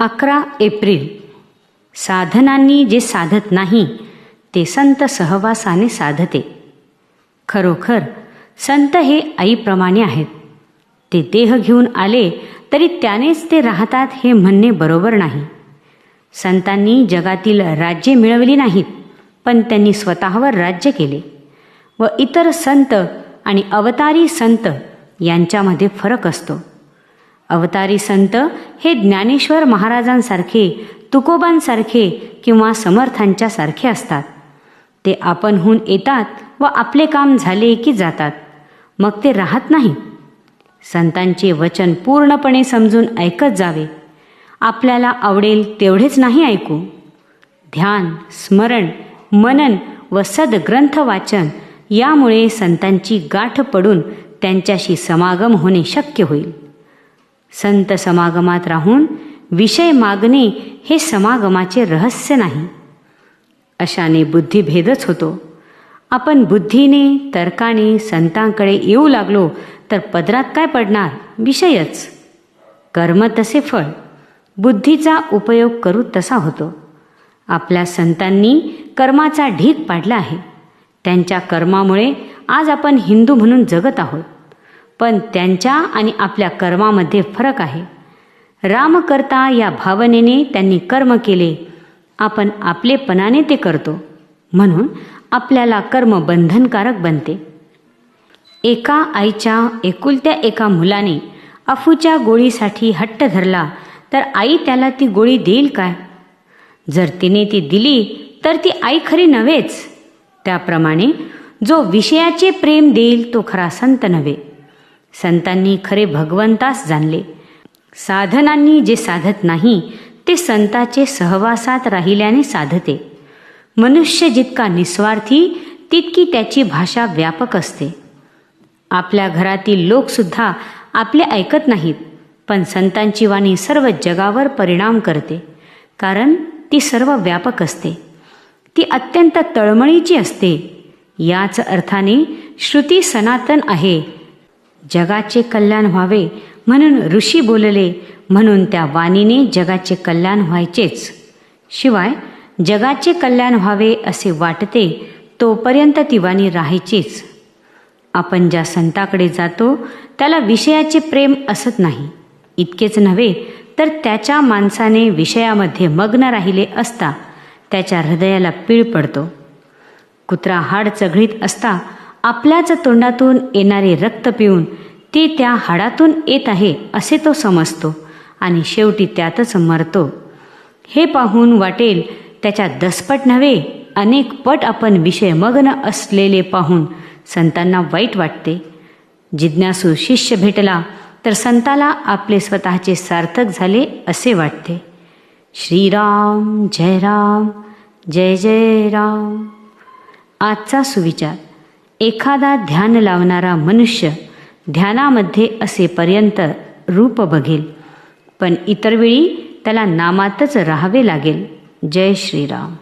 अकरा एप्रिल. साधनांनी जे साधत नाही ते संत सहवासाने साधते. खरोखर संत हे आईप्रमाणे आहेत. ते देह घेऊन आले तरी त्यानेच ते राहतात हे म्हणणे बरोबर नाही. संतांनी जगातील राज्ये मिळवली नाहीत पण त्यांनी स्वतःवर राज्य केले. व इतर संत आणि अवतारी संत यांच्यामध्ये फरक असतो. अवतारी संत हे ज्ञानेश्वर महाराजांसारखे तुकोबांसारखे किंवा समर्थांच्या सारखे असतात. ते आपणहून येतात व आपले काम झाले की जातात. मग ते राहत नाही. संतांचे वचन पूर्णपणे समजून ऐकत जावे. आपल्याला आवडेल तेवढेच नाही ऐकू. ध्यान स्मरण मनन व सद्ग्रंथ वाचन यामुळे संतांची गाठ पडून त्यांच्याशी समागम होणे शक्य होईल. संत समागमात राहून विषय मागणे हे समागमाचे रहस्य नाही. अशाने बुद्धिभेदच होतो. आपण बुद्धीने तर्काने संतांकडे येऊ लागलो तर पदरात काय पडणार? विषयच. कर्म तसे फळ. बुद्धीचा उपयोग करू तसा होतो. आपल्या संतांनी कर्माचा ढीक पाडला आहे. त्यांच्या कर्मामुळे आज आपण हिंदू म्हणून जगत आहोत. पण त्यांच्या आणि आपल्या कर्मामध्ये फरक आहे. रामकर्ता या भावनेने त्यांनी कर्म केले. आपण आपलेपणाने ते करतो. म्हणून आपल्याला कर्म बंधनकारक बनते. एका आईच्या एकुलत्या एका मुलाने अफूच्या गोळीसाठी हट्ट धरला तर आई त्याला ती गोळी देईल काय? जर तिने ती दिली तर ती आई खरी नव्हेच. त्याप्रमाणे जो विषयाचे प्रेम देईल तो खरा संत नव्हे. संतांनी खरे भगवंतास जाणले. साधनांनी जे साधत नाही ते संताचे सहवासात राहिल्याने साधते. मनुष्य जितका निस्वार्थी तितकी त्याची भाषा व्यापक असते. आपल्या घरातील लोकसुद्धा आपले ऐकत नाहीत पण संतांची वाणी सर्व जगावर परिणाम करते कारण ती सर्व व्यापक असते. ती अत्यंत तळमळीची असते. याच अर्थाने श्रुती सनातन आहे. जगाचे कल्याण व्हावे म्हणून ऋषी बोलले म्हणून त्या वाणीने जगाचे कल्याण व्हायचेच. शिवाय जगाचे कल्याण व्हावे असे वाटते तोपर्यंत ती वाणी राहायचीच. आपण ज्या संताकडे जातो त्याला विषयाचे प्रेम असत नाही. इतकेच नव्हे तर त्याच्या माणसाने विषयामध्ये मग्न राहिले असता त्याच्या हृदयाला पीळ पडतो. कुत्रा हाड चघळीत असता आपल्याच तोंडातून येणारे रक्त पिऊन ते त्या हाडातून येत आहे असे तो समजतो आणि शेवटी त्यातच मरतो. हे पाहून वाटेल त्याच्या दसपट नव्हे अनेक पट आपण विषय मग्न असलेले पाहून संतांना वाईट वाटते. जिज्ञासू शिष्य भेटला तर संताला आपले स्वतःचे सार्थक झाले असे वाटते. श्रीराम जय राम जय जय राम. आजचा सुविचार. एखादा ध्यान लावणारा मनुष्य ध्यानामध्ये असेपर्यंत रूप बघेल. पण इतर वेळी त्याला नामातच राहावे लागेल. जय श्रीराम.